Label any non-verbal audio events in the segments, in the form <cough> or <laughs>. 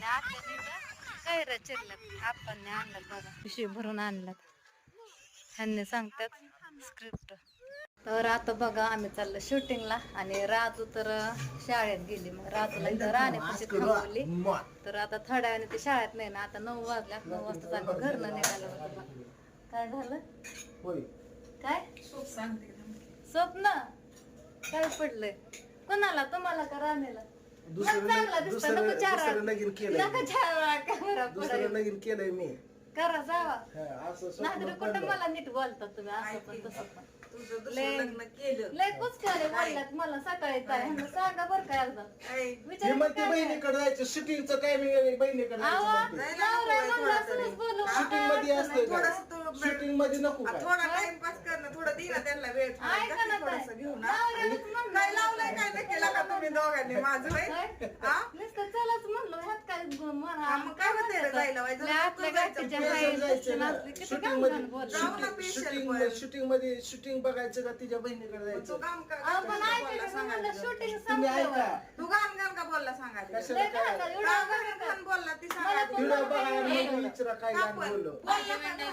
आणि आत्याने कैऱ्या चिरल्यात आपण आणल्यात बघा. पिशवी भरून आणल्यात ह्यांनी सांगतात स्क्रिप्ट तर आता बघा आम्ही चाललो शूटिंगला आणि राजू तर शाळेत गेली. मग राजूला इथं राहण्यापाशी थांबवली. तर आता थोड्या वेळाने ते शाळेत नाही ना आता नऊ वाजल्या नऊ वाजता आम्ही घरनं निघालो होतो. काय झालं? होय. काय? स्वप्न काय पडलंय? कोणाला? तुम्हाला का राणीला? दुसरं मग चांगला दिसतं, दुसरं- नको चार. दुसरं लगीन केलंय नका दुसरं पुढे. लगीन केलंय मी. करा जावा. हा, असं स्वप्न कुठं पडलं. मला नीट बोलता तुम्ही असं पण तसं पण. तुझं दुसरं लय- लग्न केलं. लय बोलल्यात मला सकाळी काय ह्यांना सांगा बरं काय एकदा. ऐ, हे विचार मग ते बहिणीकडे जायचं शूटिंगचं टायमिंग बहिणीकडे आवा. जायचं नवरा नको म्हणला सुरूच बोलू. शूटिंगमध्ये असतंय थोडंसं तू- शूटिंगमध्ये नको आ, काय थोडा टाइमपास करणं थोडं दे ना त्यांना वेळ थोडा. ऐका ना थोडंसं. नवऱ्यालाच म्हणलं. तुम्ही दोघांनी <laughs> माझं होय? हा? नुसतं चलाच म्हणलो ह्यात मग काय होतंय? रे जायला वाय? लय आपल्या जायचं, गाठीच्या जायचं, बाई जायचं दक्षिण ना. असली किती शूटिंगमध्ये शूटिंगमध्ये बघायचं का तिच्या बहिणीकडे तू जायचं? काम का- अहो, पण बोलला म्हणलं? शूटिंग तुम्ही संपलं ऐका. तू का बोलला कशाला लय एवढं ती बघायला विचारा काय गाणं आपण- बोललो बोलला का नाही?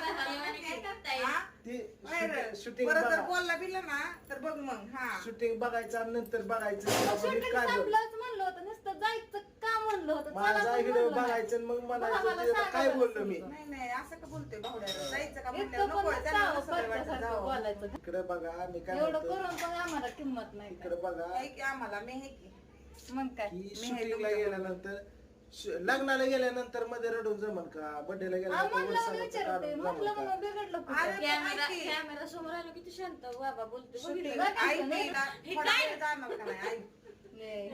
हा? ती नाही रे. शूटिंग परत जर बघा. बोलला बिला ना तर बघ मग हा. शूटिंग बघायचं आणि नंतर बघायचं. संपलंच म्हणलं होतं. नुसतं जायचं का म्हणलं होतं? चला माझा नाही. बघायचं आणि मग म्हणायचं काय बोललो मी? समजून. नाही नाही असं का बोलतोय भावड्याला? जायचं का इतकं पण नसावं परक्यासारखं. बोलायचं इकडे बघा मी काय एवढं म्हणतो? करून पण आम्हाला किंमत नाही इकडे बघा. की आम्हाला मी आहे की. मग काय? की मी शूटिंगला तुमच्या- गेल्यानंतर श- लग्नाला गेल्यानंतरमध्ये रडून जमन का? बर्थडेला आ, गेल्यानंतर म्हणलं वर्षाला विचारते काढून म्हटलं जमन म्हणून बिघडलं कुठं? अरे, कॅमेरा समोर आलो किती शांत. बाबा बोलते शूटिंग का? नाही थोडा? वेळ. जाणार का नाही? हे.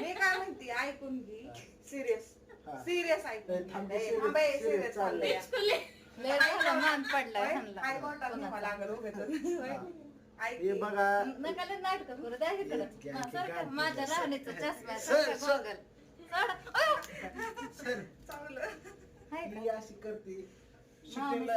मी काय म्हणते ऐकून घे. सिरियस. सिरियस ऐकून serious चाललंय. मान पडलाय होय? ह्यांना. आई बोटात कोणाचा? घ्यावं लागल <laughs> हे की. बघा. नाटकं करू द्या हा. माझ्या राहण्याचं चष्मा सर, चांगलं. अशी करते. शूटिंगला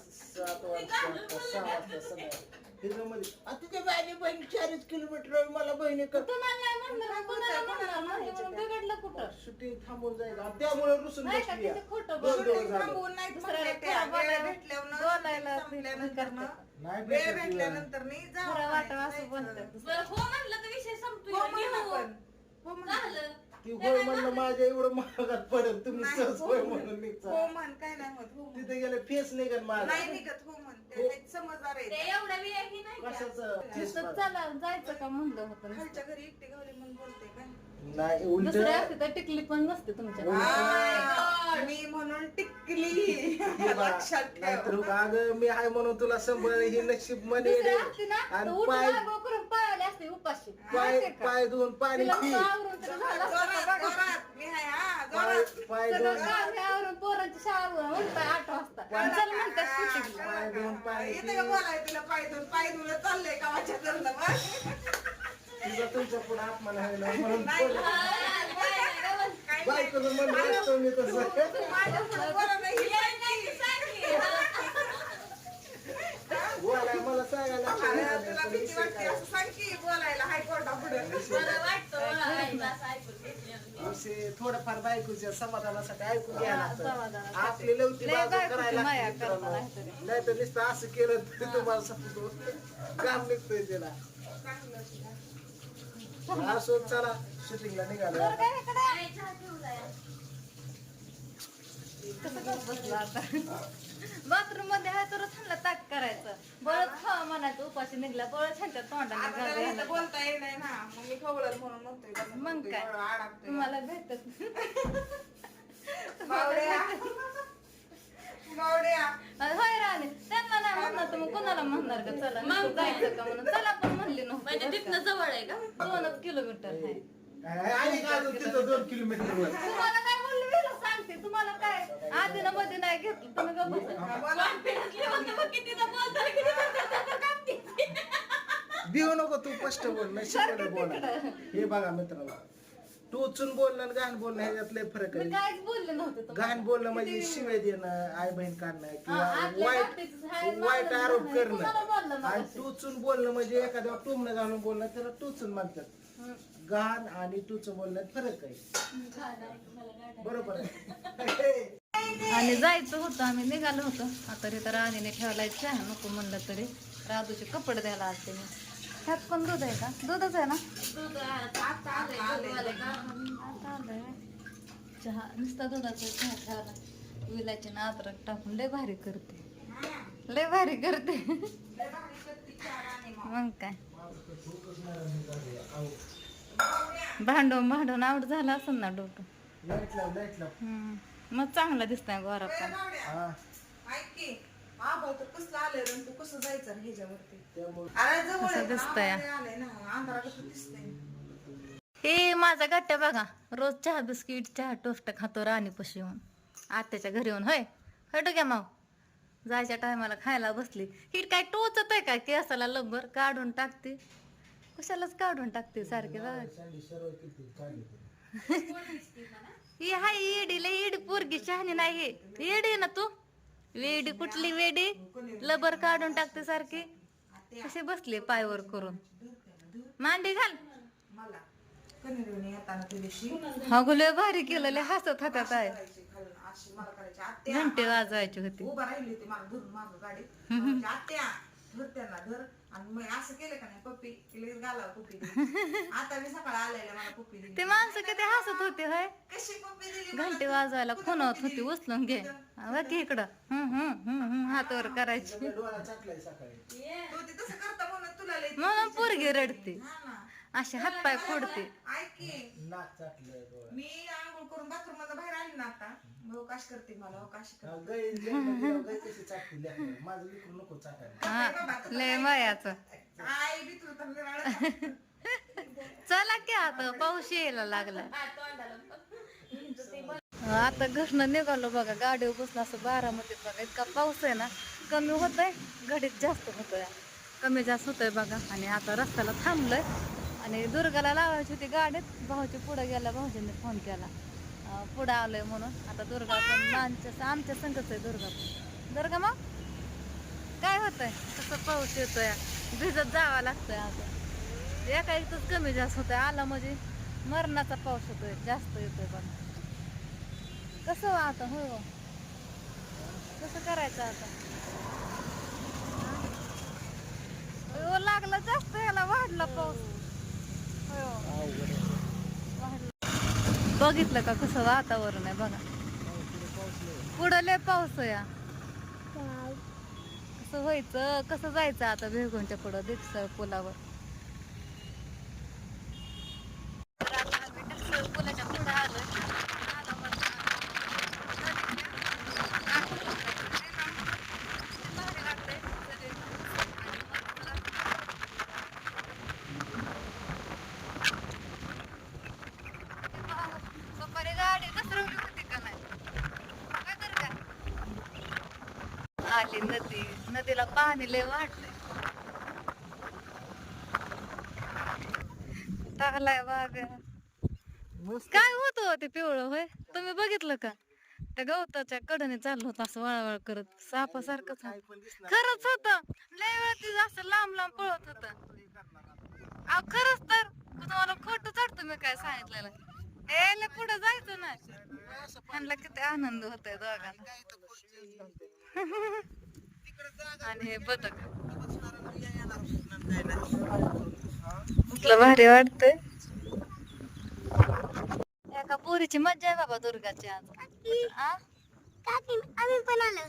सात वाजता सहा वाजता संध्याकाळी त्याच्यामध्ये आ, तिथे माझी बहीण चाळीस किलोमीटर मला बहिणी तुम्हाला नाही म्हणलं कोणाला म्हणलं नाही म्हणून बिघडलं कुठं? शूटिंग थांबून जायचं. आणि त्यामुळे रुसून नाही का बसली किती खोटं दोन दिवस शूटिंग झाले. थांबवून नाही दुसऱ्याला म्हणले वेळ बोलायला- भेटल्यावर बोलायला नाही वेळ भेटत भेटल्यानंतर नी जावं पुरा वाटावं असं जायचं. बोलतात बरं हो म्हणलं तर विषय संपतोय. हो म्हणा हो. पण. हो म्हणा. झालं. ती होय म्हणलं माझ्या एवढं महागात पडेल तुम्ही नाही, सहज हो होय म्हण. म्हणून निघता हो म्हण काय नाही होत हो म्हण. तिथे गेले फेस माझा नाही निघत हो म्हण ते लय समजदार ते आहे एवढा वेळ ही नाही का? कशाचं नुसतं चला जायचं का म्हणलं होतं. खालच्या घरी एकटी गावली म्हणून बोलते काय नाही उलट असते तर टिकली पण नसते तुमच्या हो. आ, मी म्हणून टिकली लक्षात नाहीतर ठेव अगं मी आहे म्हणून तुला संभाळ ही नशीब असते ना तर आणि उठून पाय आंघोळ करून उपाशी. पाय? पाय धुवून पाणी पी हा पाय पाय धुवून आवरून पोरांची शाळा म्हणताय आठ वाजता. चल म्हणतात. पाय धुवून पाणी येते का बोलाय तुला पाय धुवून? पाय धुवून चाललंय का माझ्या घरला बघ तुझा तुमच्यापुढे अपमान ना? म्हणून नाही, बोल. काय बायकोनं म्हणलं असतं मी तसं. माझ्या पुढे बोला नाही ही बोलाय मला सांगायला अरे, तुला लागलं. भीती वाटते असं सांग की बोलायला हायकोर्टापुढे मला वाटतं मला आईला असं ऐकून घेतलं. विषय थोडंफार बायकोच्या समाधानासाठी ऐकून घ्यायला. लागतं. आपली लवची लय बाजू बायकोची करायला माया लागते करता मित्रांनो. नाहीतरी. नाही तर नुसतं असं केलं तरी तुम्हाला सांगतो काम निघतोय त्याला असो चला शूटिंगला निघालो बरं काय इकडे? कसं बसला आता बाथरूममध्ये आहे तर थांबला ताक करायचं. बळच खावा म्हणायचं उपाशी निघला बळच ह्यांच्या तोंडाने आता त्याला बोलता येत नाही ना. मग मी खवळत म्हणून म्हणतोय मग म्हणतोय, काय? एवढं अडकतोय. तुम्हाला भेटत होय राणे त्यांना नाही म्हणणार तर मग कोणाला म्हणणार का चला मग जायचं का म्हणून? चला पण म्हणली म्हणजे नव्हती तिथनं जवळ आहे का? दोनच किलोमीटर आहे. आणि का अजून तिथं दोन किलोमीटर वर? तुम्हाला काय बोलले सांगते तुम्हाला काय? आधी ना मध्ये नाही घेतलं. तुम्ही बसा. किती. देऊ नको तू स्पष्ट बोल नाही शिकवलं बोला हे बघा मित्रांनो टोचून बोलणं आणि घाण बोलणं ह्याच्यात लय फरक मी आहे काहीच बोलले नव्हते तुम्हाला. घाण बोलणं म्हणजे किती- शिवाय देणं आई बहीण काढणं हा, किंवा वाईट बाबतीत वाईट आरोप नाही. कुणाला बोललं करणं? आणि टोचून बोलणं म्हणजे एखाद्या टोमणं घालून बोलणं त्याला टोचून म्हणतात. हं. घाण आणि तुझं बोलण्यात फरक आहे. बरोबर आहे. आणि जायचं होतं आम्ही निघालो होतो. आता तरी तर राणीने ठेवलाय चहा नको म्हणलं तरी. राजूचे कपडे द्यायला आलते मी. ह्यात पण दूध आहे का? दूधच आहे ना? आता आलंय चहा नुसता दुधाचा चहा ठेवला विलायची ना अद्रक टाकून लय भारी करते. लय भारी करते. मग काय? भांडून भांडून आवड झाला असेल ना डोकं. मग चांगला दिसतंय गोरा पण. आभाळ तर कसलं आलंय रे तू कसं जायचं रे ह्याच्यावरती? त्यामुळे. अरे जवळ कसं आहे, दिसतंय? आभाळ आलंय ना अंधारा कसं दिसतंय? हे माझा गट्ट्या बघा रोज चहा बिस्किट चहा टोस्ट खातो राणीपाशी येऊन. आत्याच्या घरी येऊन होय? हटू घ्या माव. जायच्या टायमाला खायला बसली. ही काय टोचत आहे काय केसाला लंबर काढून टाकते. कशालाच काढून टाकते सारखे बघा <laughs> ही हाय येडी लय येडी पोरगी शहाणी नाही. हे येडी आहे ना तू? वेडी कुठली वेडी? लबर काढून टाकते सारखी. कसे बसले पायवर करून? मांडी घाल. हा लय भारी केलं लय हसत हातात आहे घंटे वाजवायची होती. होती आणि मग असं केलं का नाही पप्पी लगेच गाला पप्पी दिली. <laughs> आता मी सकाळी आलेल्या मला पप्पी दिली. ते माणसं किती हसत होते होय. कशी पप्पी दिली घंटे वाजवायला खुनवत होती उचलून घे. बघ की इकडं. हम्म हम्म हम्म हम्म हातावर करायची. डोळा चाटलाय सकाळी. तू ते तसं करता म्हणून तुला लई म्हणून पोरगी रडते. हा ना. असे हातपाय फोडते. ऐक की नाक चाटलंय डोळा मी आंघोळ करून बाथरूममध्ये बाहेर आली ना आता मग अवकाश करते मला अवकाश करते. गाई लेकरं गाई कशी चाटते लेकरं. माझं लेकरू नको चाटायला. हा लय मायाचं आई बी तुला तर रडत. चला की आता पाऊस यायला लागला. आता घरनं निघालो बघा गाडीवर बसला असं बारामध्ये बघा इतका पाऊस आहे ना कमी होत आहे घडीत जास्त होतोय. कमी जास्त होतोय बघा आणि आता रस्त्याला थांबलोय. आणि दुर्गाला लावायची होती गाडीत भाऊची पुढे गेला भाऊजींनी फोन केला. पुढं आलोय म्हणून. आता दुर्गा पण आमच्या आमच्या संघच आहे दुर्गा. पण दुर्गा मग? काय होतंय? कसं पाऊस येतोय? भिजत जावं लागतंय आता. एका एकच कमी जास्त होतोय. आला म्हणजे मरणाचा पाऊस होतोय जास्त येतोय पण. कसं हो आता? होय हो. कसं करायचं आता? हो, लागला जास्त याला वाढला पाऊस. होय हो. हो. बघितलं का? कसं वातावरण आहे बघा. पुढं लय पाऊस या. कसं व्हायचं? कसं जायचं आता भेगोनच्या पुढं? दिसळ पुलावर तर आता आम्ही डिक्सळ पुलाच्या पुढं आलोय. आलो बघा. भारी वाटतंय. सगळे आणि मग पुला- पप्पाने गाडी घसरवली होती का नाही काय तर का आली नदी नदीला पाणी लय वाढलंय. टाकलाय वाघ. काय होत ते पिवळं होय? तुम्ही बघितलं का? त्या गवताच्या कडने चाललं होतं असं वळवळ करत. सापासारखंच होतं. खरंच होत. लय वेळ ते असं लांब लांब पळत होत. अहो खरंच तर. तुम्हाला खोट चढतो मी काय सांगितलेलं? लय पुढे जायचं ना ह्यांना किती आनंद होतोय दोघांना. आणि हे बदक. भारी वाटतंय? एका पोरीची मज्जा आहे बाबा दुर्गाची आज. आ? आम्ही पण आलो.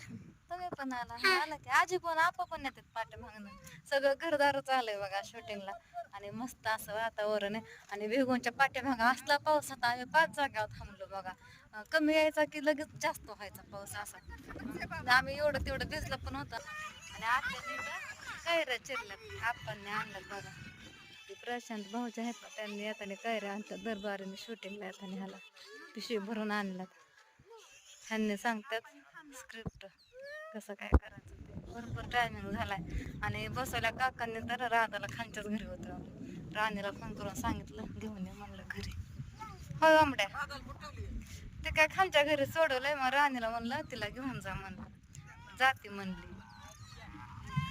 तुम्ही पण आला आला की आजी पण आपा पण येतात पाठीमागनं सगळं घरदारच आलंय बघा शूटिंगला. आणि मस्त असं वातावरण आहे. आणि वेगूनच्या पाठीमागं असला पाऊस आता आम्ही पाच जाग्यावर थांबलो बघा. कमी यायचा की लगेच जास्त व्हायचा पाऊस असा. आम्ही एवढं तेवढं भिजलं पण होतं. आणि आता कैऱ्या चिरल्यात. आपण आणलं बघा. प्रशांत भाऊच्या आहेत ना त्यांनी येताना कैऱ्या आणतात दरबारीने शूटिंगला येताना ह्याला. पिशवी भरून आणलं ह्यांनी सांगतात स्क्रिप्ट कसं काय करायचं ते? भरपूर टायमिंग झालाय. आणि बसवल्या काकांनी तर राधाला खांच्याच घरी होतं. राणीला फोन करून सांगितलं घेऊन ये म्हणलं घरी. हो आंबड्या? ते काय खांच्या घरी सोडवलंय मग राणीला म्हणलं तिला घेऊन जा म्हणलं. जाते म्हणली.